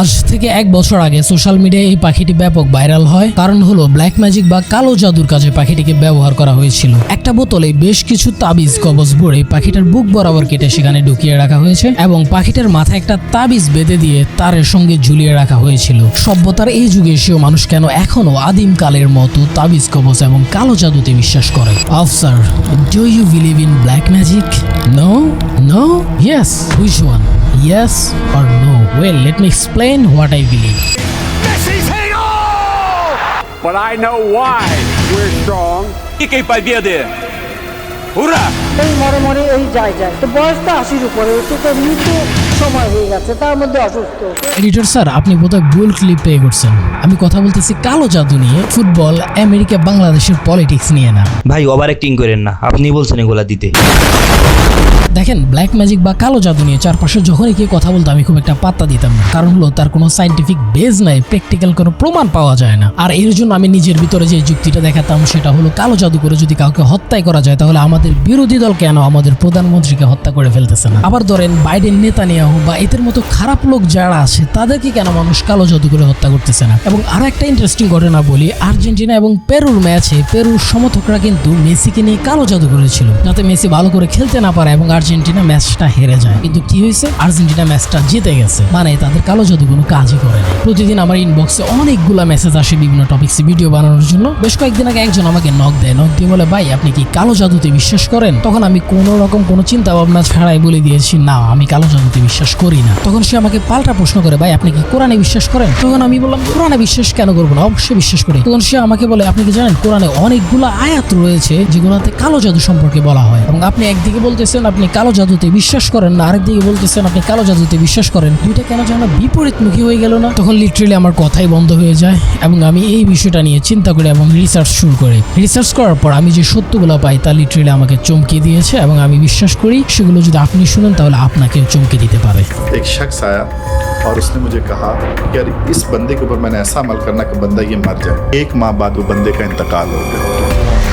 আজ থেকে এক বছর আগে সোশ্যাল মিডিয়ায় এই পাখিটি ব্যাপক ভাইরাল হয়। কারণ হলো ব্ল্যাক ম্যাজিক বা কালো জাদুর কাজে পাখিটিকে ব্যবহার করা হয়েছিল। একটা বোতলে বেশ কিছু তাবিজ, কবজ ভরে পাখিটার বুক বরাবর কেটে সেখানে ঢুকিয়ে রাখা হয়েছে এবং পাখিটার মাথায় একটা তাবিজ বেঁধে দিয়ে তারের সঙ্গে ঝুলিয়ে রাখা হয়েছিল। সভ্যতার এই যুগে এসেও মানুষ কেন এখনও আদিম কালের মতো তাবিজ, কবজ এবং কালো জাদুতে বিশ্বাস করে? Officer do you believe in black magic no no yes which one Yes or no? Well, let me explain what I believe. Messi's hit all! But I know why we're strong. que Paiviade. Hurra! এই মরে মরে এই যায় যায় তো বয়স তো আশির উপরে তো তো মৃত্যু সময় হয়ে গেছে তার মধ্যে অসুস্থ এডিটর স্যার আপনি বোধহয় ভুল ক্লিপ প্লে করছেন আমি কথা বলতেছি কালো জাদু নিয়ে ফুটবল আমেরিকা বাংলাদেশের পলিটিক্স নিয়ে না ভাই ওভার অ্যাক্টিং করেন না আপনি বলছেন এগুলা দিতে দেখেন ব্ল্যাক ম্যাজিক বা কালো জাদু নিয়ে চারপাশে যখনই কেউ কথা বলতো আমি খুব একটা পাত্তা দিতাম না। কারণ হলো, তার কোনো সাইন্টিফিক বেজ নাই প্র্যাকটিক্যাল কোনো প্রমাণ পাওয়া যায় না। আর এর জন্য আমি নিজের ভিতরে যে যুক্তিটা দেখাতাম, সেটা হলো কালো জাদু করে যদি কাউকে হত্যাই করা যায়, তাহলে আমাদের বিরোধী দল কেন আমাদের প্রধানমন্ত্রীকে হত্যা করে ফেলতেছে না? আবার ধরেন বাইডেন নেতা নেওয়া বা এদের মতো খারাপ লোক যারা আছে, তাদেরকে কেন মানুষ কালো জাদু করে হত্যা করতেছে না? এবং আরও একটা ইন্টারেস্টিং ঘটনা বলি, আর্জেন্টিনা এবং পেরুর ম্যাচে পেরুর সমর্থকরা কিন্তু মেসিকে নিয়ে কালো জাদু করেছিল। যাতে মেসি ভালো করে খেলতে না পারে এবং আর্জেন্টিনা ম্যাচটা হেরে যায়। কিন্তু কি হয়েছে? আর্জেন্টিনা ম্যাচটা জিতে গেছে। মানে তাদের কালো জাদু কোনো কাজই করে না প্রতিদিন আমার ইনবক্সে অনেকগুলা মেসেজ আসে বিভিন্ন টপিক্সে ভিডিও বানানোর জন্য। বেশ কয়েকদিন আগে একজন আমাকে নক দেয়। নক দিয়ে বলে, ভাই, আপনি কি কালো জাদুতে বিশ্বাস করেন? তখন আমি কোনো রকম কোনো চিন্তা ভাবনা ছাড়াই বলে দিয়েছি, না, আমি কালো জাদুতে বিশ্বাস করি না। তখন সে আমাকে পাল্টা প্রশ্ন করে, ভাই, আপনি কি কোরআনে বিশ্বাস করেন? তখন আমি বললাম, কোরআনে বিশ্বাস কেন করব না? অবশ্যই বিশ্বাস করি। তখন সে আমাকে বলে, আপনি কি জানেন, কোরআনে অনেকগুলো আয়াত রয়েছে, যেগুলোতে কালো জাদু সম্পর্কে বলা হয়? এবং আপনি একদিকে বলতেছেন, আপনি কালো জাদুতে বিশ্বাস করেন না আরেকদিকে বলতেছেন আপনি কালো জাদুতে বিশ্বাস করেন দুইটা কেন যেন বিপরীতমুখী হয়ে গেল না তখন লিটারেলি আমার কথাই বন্ধ হয়ে যায় এবং আমি এই বিষয়টা নিয়ে চিন্তা করি এবং রিসার্চ শুরু করি রিসার্চ করার পর আমি যে সত্যগুলো পাই তা লিটারেলি আমাকে চমকে দিয়েছে এবং আমি বিশ্বাস করি সেগুলো যদি আপনি শুনেন তাহলে আপনাকেও চমকে দিতে পারে एक शख्स आया और उसने मुझे कहा कि यार इस बंदे के ऊपर मैंने ऐसा अमल करना कि बंदा ये मर जाए एक माह बाद वो बंदे का इंतकाल हो गया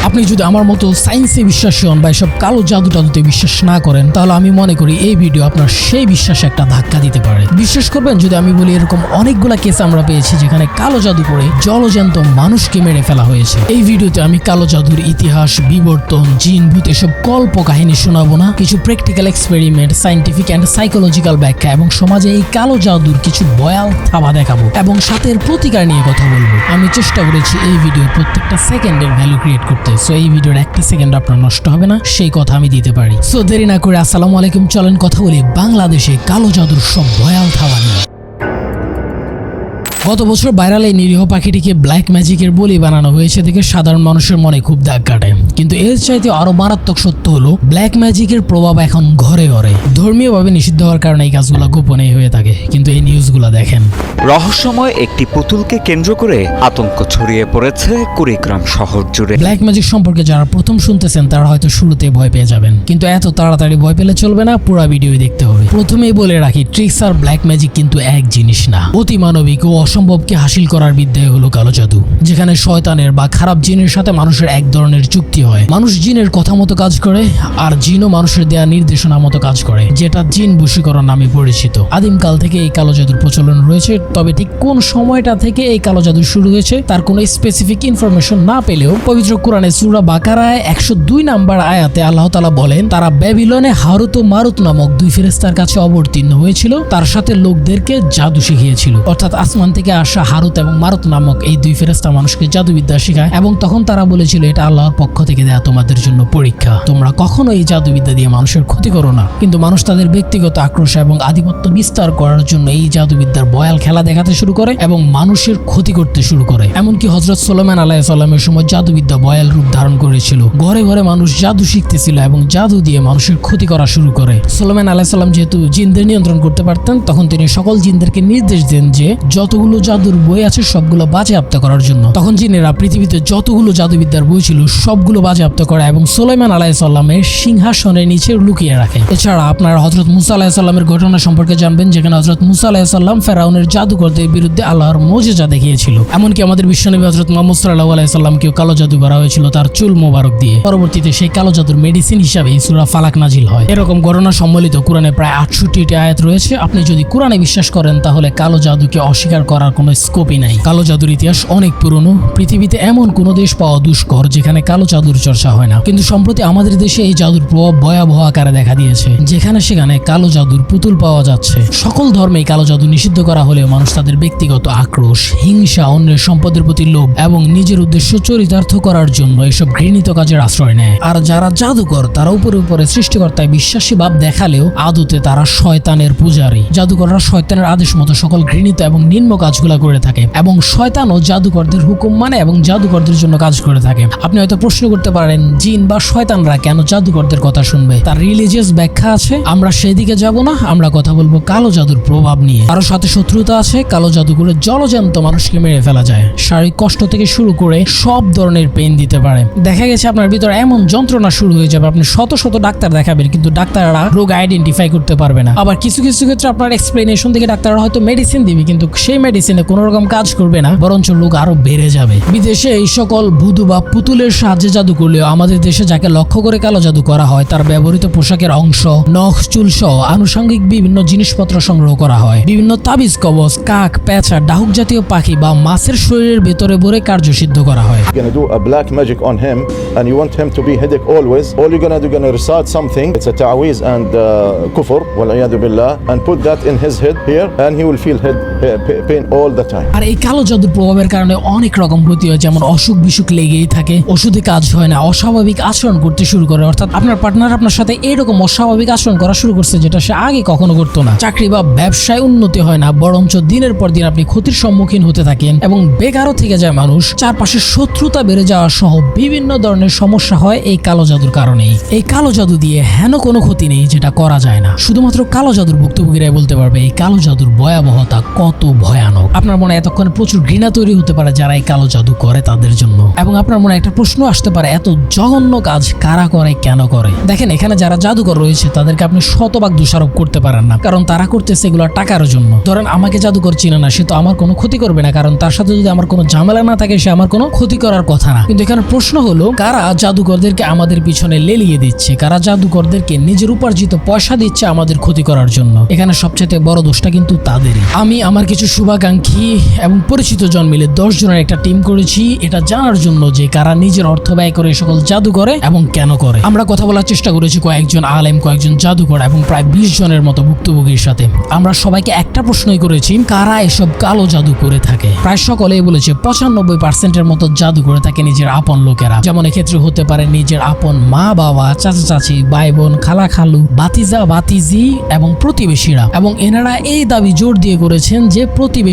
আপনি যদি আমার মতো সায়েন্সে বিশ্বাসী হন বা এসব কালো জাদু টাদুতে বিশ্বাস না করেন, তাহলে আমি মনে করি এই ভিডিও আপনার সেই বিশ্বাসে একটা ধাক্কা দিতে পারে। বিশ্বাস করবেন, যদি আমি বলি এরকম অনেকগুলা কেস আমরা পেয়েছি যেখানে কালো জাদু করে জলজ্যান্ত মানুষকে মেরে ফেলা হয়েছে। এই ভিডিওতে আমি কালো জাদুর ইতিহাস, বিবর্তন জিন ভূত এসব কল্প কাহিনী শোনাবো না। কিছু practical experiment scientific and psychological ব্যাখ্যা এবং সমাজে এই কালো জাদুর কিছু বয়াল থাবা দেখাবো এবং সাথে প্রতিকার নিয়ে কথা বলব। আমি চেষ্টা করেছি এই ভিডিওর প্রত্যেকটা সেকেন্ডের ভ্যালু ক্রিয়েট করতে। সো এই ভিডিওর একটা সেকেন্ড আপনার নষ্ট হবে না, সেই কথা আমি দিতে পারি। সো দেরি না করে আসসালামু আলাইকুম, চলেন কথা বলি বাংলাদেশে কালো জাদুর সব ভয়াল থাওয়া নিয়ে। গত বছর ভাইরাল এই নিরীহ পাখিটিকে ব্ল্যাক ম্যাজিকের বলি বানানো হয়েছে দেখে সাধারণ মানুষের মনে খুব দাগ কাটে। কিন্তু এর চাইতে আরও মারাত্মক সত্য হলো ব্ল্যাক ম্যাজিকের প্রভাব এখন ঘরে ঘরে। ধর্মীয়ভাবে নিষিদ্ধ হওয়ার কারণে এই কাজগুলো গোপনেই হয়ে থাকে কিন্তু এই নিউজগুলো দেখেন। রহস্যময় একটি পুতুলকে কেন্দ্র করে আতঙ্ক ছড়িয়ে পড়েছে কুড়িগ্রাম শহর জুড়ে। ব্ল্যাক ম্যাজিক সম্পর্কে যারা প্রথম শুনতেছেন তারা হয়তো শুরুতে ভয় পেয়ে যাবেন। কিন্তু এত তাড়াতাড়ি ভয় পেলে চলবে না পুরো ভিডিও দেখতে হবে। প্রথমেই বলে রাখি ট্রিক্স আর ব্ল্যাক ম্যাজিক কিন্তু এক জিনিস না। অতি মানবিক ও অসম্ভবকে হাসিল করার বিদ্যায় হলো কালো জাদু, যেখানে শয়তানের বা খারাপ জিনের সাথে মানুষের এক ধরনের চুক্তি হয়। মানুষ জিনের কথা মতো কাজ করে, আর জিনও মানুষের দেয়া নির্দেশনা মতো কাজ করে, যেটা জিন বশীকরণ নামে পরিচিত। আদিমকাল থেকে এই কালো জাদুর প্রচলন রয়েছে, তবে ঠিক কোন সময়টা থেকে এই কালো জাদু শুরু হয়েছে, তার কোনো স্পেসিফিক ইনফরমেশন না পেলেও পবিত্র কোরআনে সুরা বাকারায় একশো দুই নাম্বার আয়াতে আল্লাহ তালা বলেন, তারা ব্যাবিলনে হারুত ও মারুত নামক দুই ফেরেস্তার কাছে অবতীর্ণ হয়েছিল, তার সাথে লোকদেরকে জাদু শিখিয়েছিল। অর্থাৎ আসমান থেকে আসা হারুত এবং মারুত নামক এই দুই ফেরেস্তা মানুষকে জাদুবিদ্যা শেখায় এবং তখন তারা বলেছিল, এটা আল্লাহর পক্ষ থেকে দেয়া তোমাদের জন্য পরীক্ষা। তোমরা কখনো এই জাদুবিদ্যা দিয়ে মানুষের ক্ষতি করো না। কিন্তু মানুষ তাদের ব্যক্তিগত আক্রোশ এবং আধিপত্য বিস্তার করার জন্য এই জাদুবিদ্যার বয়াল খেলা দেখাতে শুরু করে এবং মানুষের ক্ষতি করতে শুরু করে। এমনকি হজরত সোলেমান আলাহ সাল্লামের সময় জাদুবিদ্যা বয়াল রূপ ধারণ করেছিল। ঘরে ঘরে মানুষ জাদু শিখতেছিল এবং জাদু দিয়ে মানুষের ক্ষতি করা শুরু করে। সোলেমান আলাহ সাল্লাম যেহেতু জিনদের নিয়ন্ত্রণ করতে পারতেন, তখন তিনি সকল জিনদেরকে নির্দেশ দেন যে যতগুলো যতগুলো জাদুর বই আছে, সবগুলো বাজেয়াপ্ত করার জন্য। তখন জিনেরা পৃথিবীতে যতগুলো জাদুবিদ্যার বই ছিল, সবগুলো বাজেয়াপ্ত করে এবং সোলাইমান আলাইসাল্লামের সিংহাসনের নিচে লুকিয়ে রাখে। এছাড়া আপনারা হজরত মুসা আলাহিসাল্লামের ঘটনা সম্পর্কে জানবেন, যেখানে হজরত মুসা আলাহিসাল্লাম ফেরাউনের জাদুকরদের বিরুদ্ধে আল্লাহর মজেজা দেখিয়েছিল। এমনকি আমাদের বিশ্বনবী হজরত মোহাম্মদ সাল্লাহ আলাইসাল্লামকেও কালো জাদু করা হয়েছিল তার চুল মোবারক দিয়ে। পরবর্তীতে সেই কালো জাদুর মেডিসিন হিসাবে এই সূরা ফালাক নাজিল হয়। এরকম ঘটনা সম্বলিত কোরআনে প্রায় আটষট্টিটি আয়াত রয়েছে। আপনি যদি কোরআনে বিশ্বাস করেন, তাহলে কালো জাদুকে অস্বীকার করার কোনো স্কোপই নাই। কালো জাদুর ইতিহাস অনেক পুরনো। পৃথিবীতে এমন কোনো দেশ পাওয়া দুষ্কর যেখানে কালো জাদুর চর্চা হয় না। কিন্তু সম্প্রতি আমাদের দেশে এই জাদুর প্রভাব ভয়াবহ আকারে দেখা দিয়েছে। যেখানে সেখানে কালো জাদুর পুতুল পাওয়া যাচ্ছে। সকল ধর্মেই কালো জাদু নিষিদ্ধ করা হলেও মানুষ তাদের ব্যক্তিগত আক্রোশ, হিংসা, অন্যের সম্পদের প্রতি লোভ এবং নিজের উদ্দেশ্য চরিতার্থ করার জন্য এসব ঘৃণিত কাজের আশ্রয় নেয়। আর যারা জাদুকর, তারা উপরে উপরে সৃষ্টিকর্তায় বিশ্বাসী ভাব দেখালেও আদতে তারা শয়তানের পূজারী। জাদুকররা শয়তানের আদেশ মতো সকল ঘৃণিত এবং নিম্ন কাজগুলা করে থাকে এবং শয়তানও জাদুকরদের হুকুম মানে এবং জাদুকরদের জন্য কাজ করে থাকে। আপনি হয়তো প্রশ্ন করতে পারেন, জিন বা শয়তানরা কেন জাদুকরদের কথা শুনবে? তার রিলিজিয়াস ব্যাখ্যা আছে, আমরা সেদিকে যাব না, আমরা কথা বলব কালো জাদুর প্রভাব নিয়ে। কারও সাথে শত্রুতা আছে, কালো জাদু করে জলজান্ত মানুষকে মেরে ফেলা যায়। শারীরিক কষ্ট থেকে শুরু করে সব ধরনের পেন দিতে পারে। দেখা গেছে আপনার ভিতরে এমন যন্ত্রণা শুরু হয়ে যাবে, আপনি শত শত ডাক্তার দেখাবেন, কিন্তু ডাক্তাররা রোগ আইডেন্টিফাই করতে পারবে না। আবার কিছু কিছু ক্ষেত্রে আপনার এক্সপ্লেনেশন থেকে ডাক্তাররা হয়তো মেডিসিন দিবে, কিন্তু সেই মেডিসিনে কোনো রকম কাজ করবে না বরঞ্চ লোক আরও বেড়ে যাবে বিদেশে এই সকল ভুদু বা পুতুলের সাহায্যে জাদু করলেও আমাদের দেশে যাকে লক্ষ্য করে কালো জাদু করা হয় তার ব্যবহৃত পোশাকের অংশ নখ চুল সহ আনুষঙ্গিক বিভিন্ন জিনিসপত্র সংগ্রহ করা হয় বিভিন্ন তাবিজ কবচ কাক পেঁচা ডাহুক জাতীয় পাখি বা মাছের শরীরের ভেতরে ভরে কার্যসিদ্ধ করা হয় black magic on him and you want him to be headache always all you're gonna do recite something it's a ta'weez and uh, kufr wal billah and put that in his head here and he will feel head uh, pain all the time. আর এই কালো জাদুর প্রভাবের কারণে অনেক রকম ক্ষতি হয়, যেমন অসুখ বিসুখ লেগেই থাকে, ওষুধে কাজ হয় না, অস্বাভাবিক আচরণ করতে শুরু করে। অর্থাৎ আপনার পার্টনার আপনার সাথে এরকম অস্বাভাবিক আচরণ করা শুরু করছে যেটা সে আগে কখনো করতো না। চাকরি বা ব্যবসায় উন্নতি হয় না, বরঞ্চ দিনের পর দিন আপনি ক্ষতির সম্মুখীন হতে থাকেন এবং বেকারও থেকে যায় মানুষ। চারপাশে শত্রুতা বেড়ে যাওয়া সহ বিভিন্ন ধরনের সমস্যা হয় এই কালো জাদুর কারণেই। এই কালো জাদু দিয়ে হেন কোনো ক্ষতি নেই যেটা করা যায় না। শুধুমাত্র কালো জাদুর ভুক্তভোগীরাই বলতে পারবে, এই কালো জাদুর ভয়াবহতা কত ভয়ানক। আপনার মনে এতক্ষণে প্রচুর ঘৃণা তৈরি হতে পারে যারা এই কালো জাদু করে তাদের জন্য? এবং আপনার মনে একটা প্রশ্ন আসতে পারে, এত জঘন্য কাজ কারা করে, কেন করে? দেখেন, এখানে যারা জাদুকর রয়েছে, তাদেরকে আপনি শতভাগ দোষারোপ করতে পারেন না। কারণ তারা করতেছে এগুলো টাকার জন্য। ধরেন, আমাকে জাদুকর চিনে না, সে তো আমার কোনো ক্ষতি করবে না, কারণ তার সাথে যদি আমার কোনো ঝামেলা না থাকে, সে আমার কোনো ক্ষতি করার কথা না। কিন্তু এখানে প্রশ্ন হলো, কারা জাদুকরদেরকে আমাদের পিছনে লেলিয়ে দিচ্ছে? কারা জাদুকরদেরকে নিজের উপার্জিত পয়সা দিচ্ছে আমাদের ক্ষতি করার জন্য? এখানে সবচেয়ে বড় দোষটা কিন্তু তাদেরই। আমি, আমার কিছু শুভাকাঙ্ক্ষী এবং পরিচিত জন মিলে দশ জনের একটা টিম করেছি। এটা জানার জন্য যে কারা নিজের অর্থ ব্যয় করে সকল জাদু করে এবং কেন করে। আমরা কথা বলার চেষ্টা করেছি কয়েকজন আলেম, কয়েকজন জাদুকর এবং প্রায় বিশ জনের মতো ভুক্তভোগীর সাথে। আমরা সবাইকে একটা প্রশ্নই করেছি, কারা এসব কালো জাদু করে থাকে? প্রায় সকলেই বলেছে, পঁচানব্বই পার্সেন্টের মতো জাদু করে থাকে নিজের আপন লোকেরা। যেমন এক্ষেত্রে হতে পারে নিজের আপন মা, বাবা, চাচা, চাচি, ভাই, বোন, খালা, খালু বাতিজা বাতিজি এবং প্রতিবেশীরা। এবং এনারা এই দাবি জোর দিয়ে করেছেন যে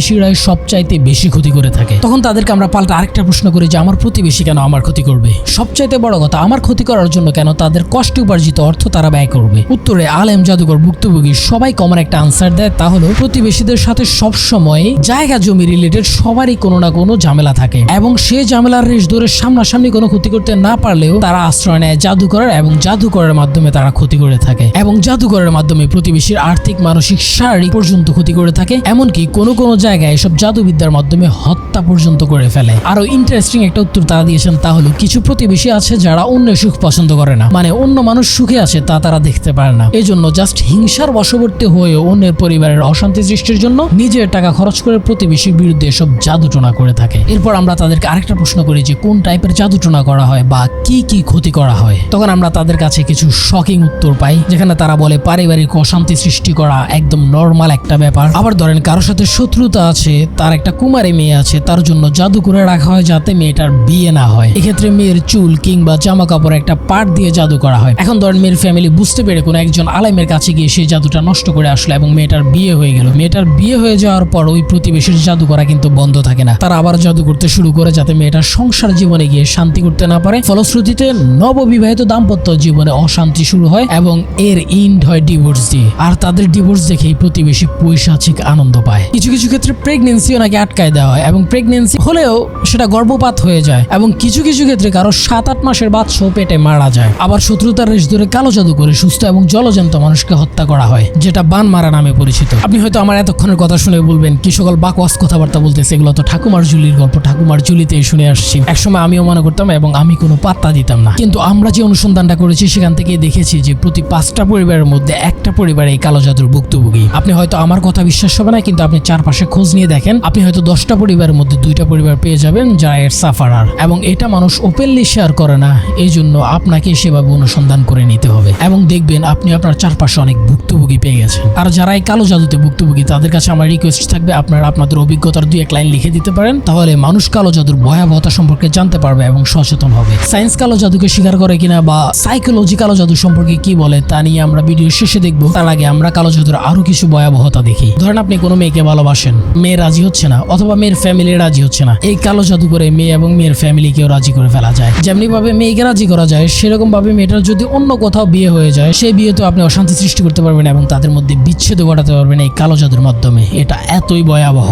প্রতিবেশীরাই সবচাইতে বেশি ক্ষতি করে থাকে। তখন তাদেরকে আমরা পাল্টা আরেকটা প্রশ্ন করি যে, আমার প্রতিবেশী কেন আমার ক্ষতি করবে? সবচাইতে বড় কথা, আমার ক্ষতি করার জন্য কেন তাদের কষ্ট উপার্জিত অর্থ তারা ব্যয় করবে? উত্তরে আলেম, জাদুঘর, ভুক্তভোগী সবাই কমন একটা আনসার দেয়, তা হলো প্রতিবেশীদের সাথে সব সময় জায়গা জমি রিলেটেড সবারই কোনো না কোনো ঝামেলা থাকে এবং সে ঝামেলার রেশ ধরে সামনাসামনি কোনো ক্ষতি করতে না পারলেও তারা আশ্রয় নেয় জাদুকরের এবং জাদুকরের মাধ্যমে তারা ক্ষতি করে থাকে এবং জাদুকরের মাধ্যমে প্রতিবেশীর আর্থিক, মানসিক, শারীরিক পর্যন্ত ক্ষতি করে থাকে। এমনকি কোনো কোনো জায়গায় এসব জাদুবিদ্যার মাধ্যমে হত্যা পর্যন্ত করে ফেলে। আরও ইন্টারেস্টিং একটা উত্তর তারা দিয়েছেন তা হলো, কিছু প্রতিবেশী আছে যারা অন্যের সুখ পছন্দ করে না। মানে অন্য মানুষ সুখে আছে তা তারা দেখতে পারে না। এই জন্য জাস্ট হিংসার বশবর্তী হয়ে অন্যের পরিবারের অশান্তি সৃষ্টির জন্য নিজের টাকা খরচ করে প্রতিবেশীর বিরুদ্ধে এসব জাদুটোনা করে থাকে। এরপর আমরা তাদেরকে আরেকটা প্রশ্ন করি যে, কোন টাইপের জাদুটোনা করা হয় বা কি কি ক্ষতি করা হয়? তখন আমরা তাদের কাছে কিছু শকিং উত্তর পাই, যেখানে তারা বলে, পারিবারিক অশান্তি সৃষ্টি করা একদম নর্মাল একটা ব্যাপার। আবার ধরেন কারোর সাথে শত্রুতা আছে, তার একটা কুমারী মেয়ে আছে, তার জন্য জাদু করে রাখা হয় যাতে মেয়েটার বিয়ে না হয়। এক্ষেত্রে মেয়ের চুল কিংবা জামা কাপড় একটা পাট দিয়ে জাদু করা হয়। এখন ধরেন মেয়ের ফ্যামিলি বুঝতে পেরে কোনো একজন আলেমের কাছে গিয়ে সেই জাদুটা নষ্ট করে আসলো এবং মেয়েটার বিয়ে হয়ে গেল। মেয়েটার বিয়ে হয়ে যাওয়ার পর ওই প্রতিবেশীর জাদু করা কিন্তু বন্ধ থাকে না। তারা আবার জাদু করতে শুরু করে যাতে মেয়েটার সংসার জীবনে গিয়ে শান্তি করতে না পারে। ফলশ্রুতিতে নববিবাহিত দাম্পত্য জীবনে অশান্তি শুরু হয় এবং এর ইন্ড হয় ডিভোর্স দিয়ে। আর তাদের ডিভোর্স দেখেই প্রতিবেশী পৈশাচিক আনন্দ পায়। কিছু কিছু ক্ষেত্রে প্রেগনেন্সিও নাকি আটকায় দেওয়া হয় এবং প্রেগনেন্সি হলেও সেটা গর্ভপাত হয়ে যায় এবং কিছু কিছু ক্ষেত্রে কারও সাত আট মাসের বাচ্চাও পেটে মারা যায়। আবার শত্রুতার রেশ ধরে কালো জাদু করে সুস্থ এবং জলজন্ত মানুষকে হত্যা করা হয়, যেটা বান মারা নামে পরিচিত। আপনি হয়তো আমার এতক্ষণের কথা শুনে বলবেন, কি সকল বাকওয়াস কথাবার্তা বলতেছে, এগুলো তো ঠাকুমার জুলির গল্প, ঠাকুমার জুলিতে শুনে আসছি। একসময় আমিও মনে করতাম এবং আমি কোনো পাত্তা দিতাম না। কিন্তু আমরা যে অনুসন্ধানটা করেছি, সেখান থেকে দেখেছি যে প্রতি পাঁচটা পরিবারের মধ্যে একটা পরিবারে এই কালো জাদুর ভুক্তভোগী। আপনি হয়তো আমার কথা বিশ্বাস হবে না, কিন্তু আপনি চারপাশে খোঁজ নিয়ে দেখেন, আপনি হয়তো দশটা পরিবারের মধ্যে দুইটা পরিবার পেয়ে যাবেন যারা এর সাফারার। এবং এটা মানুষ ওপেনলি শেয়ার করে না এই জন্য আপনাকে সেভাবে অনুসন্ধান করে নিতে হবে। এবং দেখবেন আপনি আপনার চারপাশে অনেক ভুক্তভোগী পেয়ে গেছেন। আর যারা এই কালো জাদুতে ভুক্তভোগী, তাদের কাছে আমার রিকোয়েস্ট থাকবে, আপনারা আপনাদের অভিজ্ঞতার দুই এক লাইন লিখে দিতে পারেন, তাহলে মানুষ কালো জাদুর ভয়াবহতা সম্পর্কে জানতে পারবে এবং সচেতন হবে। সায়েন্স কালো জাদুকে স্বীকার করে কিনা বা সাইকোলজি কালো জাদু সম্পর্কে কি বলে, তা নিয়ে আমরা ভিডিও শেষে দেখব। তার আগে আমরা কালো জাদুর আরও কিছু ভয়াবহতা দেখি। ধরেন আপনি কোনো মেয়েকে ভালোবাসেন, মেয়ে রাজি হচ্ছে না, অথবা মেয়ের ফ্যামিলি রাজি হচ্ছে না। এই কালো জাদু করে মেয়ে এবং মেয়ের ফ্যামিলিকেও রাজি করে ফেলা যায়। যেমনি ভাবে মেয়েকে রাজি করা যায় সেরকম ভাবে মেয়েটার যদি অন্য কোথাও বিয়ে হয়ে যায় সেই বিয়েতে আপনি অশান্তি সৃষ্টি করতে পারবেন এবং তাদের মধ্যে বিচ্ছেদ ঘটাতে পারবেন এই কালো জাদুর মাধ্যমে। এটা এতই ভয়াবহ।